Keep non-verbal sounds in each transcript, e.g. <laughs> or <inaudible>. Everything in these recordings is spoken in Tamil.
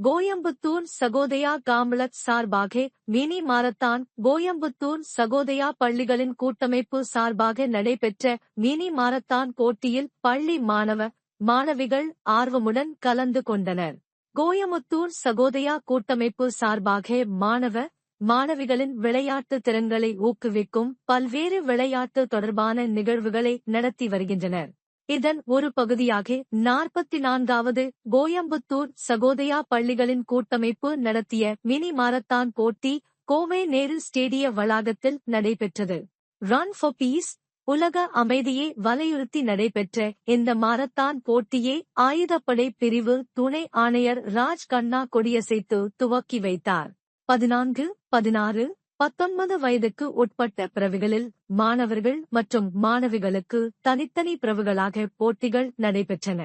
கோயம்புத்தூர் சகோதயா காம்லத் சார்பாக மினி மாரத்தான் கோயம்புத்தூர் சகோதயா பள்ளிகளின் கூட்டமைப்பு சார்பாக நடைபெற்ற மினி மாரத்தான் போட்டியில் பள்ளி மாணவ மாணவிகள் ஆர்வமுடன் கலந்து கொண்டனர். கோயமுத்தூர் சகோதயா கூட்டமைப்பு சார்பாக மாணவ மாணவிகளின் விளையாட்டு திறன்களை ஊக்குவிக்கும் பல்வேறு விளையாட்டு தொடர்பான நிகழ்வுகளை நடத்தி வருகின்றனர். இதன் ஒரு பகுதியாக நாற்பத்தி நான்காவது கோயம்புத்தூர் சகோதயா பள்ளிகளின் கூட்டமைப்பு நடத்திய மினி மாரத்தான் போட்டி கோவை நேரு ஸ்டேடிய வளாகத்தில் நடைபெற்றது. ரன் ஃபார் பீஸ் உலக அமைதியை வலியுறுத்தி நடைபெற்ற இந்த மாரத்தான் போட்டியை ஆயுதப்படை பிரிவு துணை ஆணையர் ராஜ் கண்ணா கொடியசைத்து துவக்கி வைத்தார். பதினான்கு பதினாறு பத்தொன்பது வயதுக்கு உட்பட்ட பிறவிகளில் மாணவர்கள் மற்றும் மாணவிகளுக்கு தனித்தனி பிறவுகளாக போட்டிகள் நடைபெற்றன.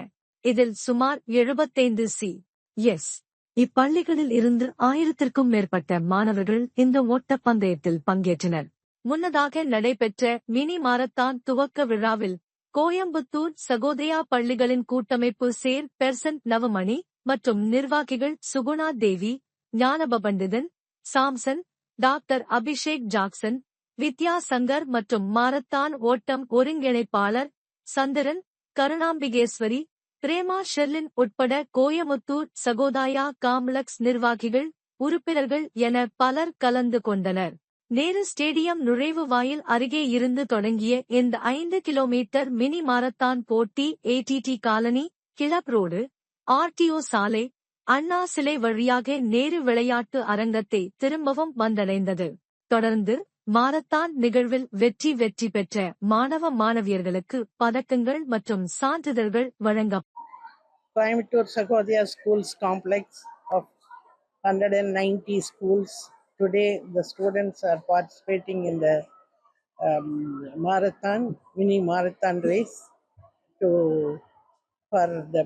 இதில் சுமார் எழுபத்தைந்து சி. எஸ். இப்பள்ளிகளில் இருந்து ஆயிரத்திற்கும் மேற்பட்ட மாணவர்கள் இந்த ஓட்டப் பந்தயத்தில் பங்கேற்றனர். முன்னதாக நடைபெற்ற மினி மாரத்தான் துவக்க விழாவில் கோயம்புத்தூர் சகோதயா பள்ளிகளின் கூட்டமைப்பு சேர் பெர்சன் நவமணி மற்றும் நிர்வாகிகள் Suguna Devi Gnanapandithan Samson doctor Abhishek Jackson Vidya Shankar மற்றும் மாரத்தான் ஓட்டம் ஒருங்கிணைப்பாளர் சந்திரன் கருணாம்பிகேஸ்வரி பிரேமா ஷெர்லின் உட்பட கோயமுத்தூர் சகோதாயா காம்லக்ஸ் நிர்வாகிகள் உறுப்பினர்கள் என பலர் கலந்து கொண்டனர். நேரு ஸ்டேடியம் நுழைவு வாயில் அருகே இருந்து தொடங்கிய இந்த ஐந்து கிலோமீட்டர் மினி மாரத்தான் போட்டி ADT colony club road RTO சாலை அண்ணா சிலை வழியாக நேரு விளையாட்டு அரங்கத்தை திரும்பவும் வந்தடைந்தது தொடர்ந்து மாரத்தான் நிகழ்வில் வெற்றி வெற்றி பெற்ற மாணவ மாணவியர்களுக்கு பதக்கங்கள் மற்றும் சான்றிதழ்கள் வழங்க Coimbatore Sahodaya schools complex of hundred and ninety schools today the students are participating in the marathon mini marathon race to for the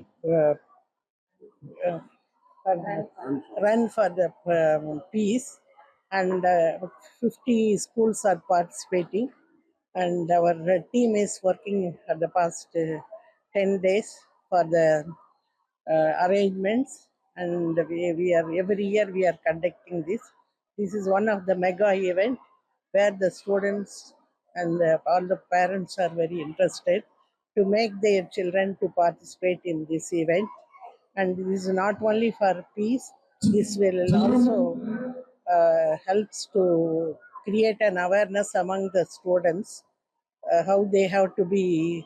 run for the um, peace, and uh, 50 schools are participating. And our uh, team is working for the past uh, 10 days for the arrangements. And we, we are every year we are conducting this. This is one of the mega event where the students and uh, all the parents are very interested to make their children to participate in this event and this is not only for peace this will also uh, helps to create an awareness among the students uh, how they have to be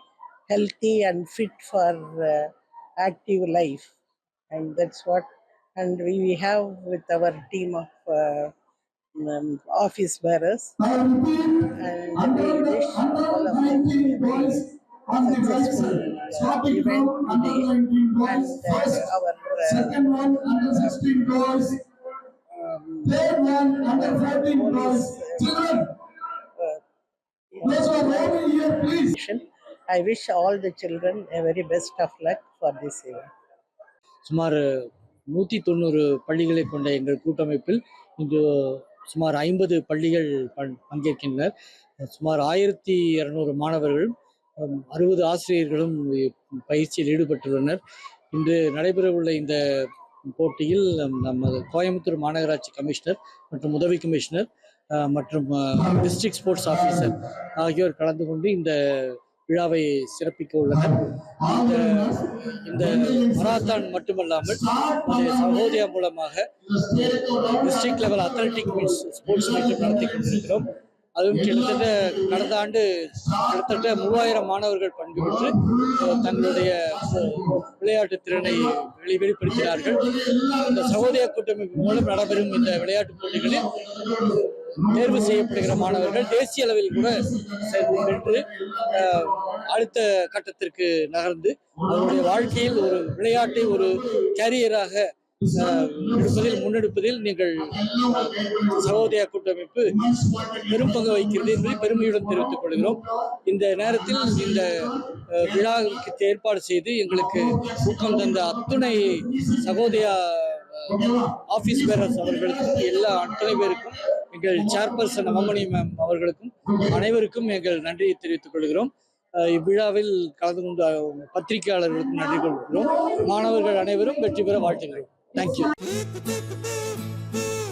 healthy and fit for uh, active life. And that's what and we we have with our team of uh, um, office bearers. And we wish all of them successful uh, event today and uh, our uh, Second one, under 16 boys. um, Third one, under 14 boys. Children, uh, those who are over here, please. I wish all the children a very best of luck for this event. சுமார் நூற்றி தொண்ணூறு பள்ளிகளை கொண்ட எங்கள் கூட்டமைப்பில் இன்று சுமார் ஐம்பது பள்ளிகள் பங்- பங்கேற்கின்றனர் சுமார் ஆயிரத்தி இரநூறு மாணவர்கள் ஹம், அறுபது ஆசிரியர்களும் பயிற்சியில் ஈடுபட்டுள்ளனர். இன்று நடைபெறவுள்ள இந்த போட்டியில் நமது கோயம்புத்தூர் மாநகராட்சி கமிஷனர் மற்றும் உதவி கமிஷனர் மற்றும் டிஸ்ட்ரிக்ட் ஸ்போர்ட்ஸ் ஆஃபீஸர் ஆகியோர் கலந்து கொண்டு இந்த விழாவை சிறப்பிக்க உள்ளனர். இந்த மராத்தான் மட்டுமல்லாமல் சகோதயா மூலமாக district level athletic means sports மீட்டும் நடத்தி கொண்டிருக்கிறோம். அதுவும் கிட்டத்தட்ட கடந்த ஆண்டு கிட்டத்தட்ட மூவாயிரம் மாணவர்கள் பங்கு பெற்று தங்களுடைய விளையாட்டு திறனை வெளி வெளிப்படுத்தினார்கள். இந்த சகோதய கூட்டமைப்பு மூலம் நடைபெறும் இந்த விளையாட்டுப் போட்டிகளில் தேர்வு செய்யப்படுகிற மாணவர்கள் தேசிய அளவில் கூட செ- அடுத்த கட்டத்திற்கு நகர்ந்து அவருடைய வாழ்க்கையில் ஒரு விளையாட்டை ஒரு கேரியராக எடுப்பதில் முன்னெடுப்பதில் நீங்கள் சகோதயா கூட்டமைப்பு பெரும் பங்கு வகிக்கிறது என்பதை பெருமையுடன் தெரிவித்துக் கொள்கிறோம். இந்த நேரத்தில் இந்த விழாவுக்கு ஏற்பாடு செய்து எங்களுக்கு ஊக்கம் தந்த அத்துணை சகோதயா ஆஃபீஸ் ஆபீஸ் பேரர்ஸ் அவர்களுக்கும் எல்லா அத்தனை பேருக்கும் எங்கள் சேர்பர்சன் அம்மணி மேம் அவர்களுக்கும் அனைவருக்கும் எங்கள் நன்றியை தெரிவித்துக் கொள்கிறோம். இவ்விழாவில் கலந்து கொண்ட பத்திரிகையாளர்களுக்கும் நன்றி கொள்கிறோம். மாணவர்கள் அனைவரும் வெற்றி பெற வாழ்த்துகிறோம். Thank you. <laughs>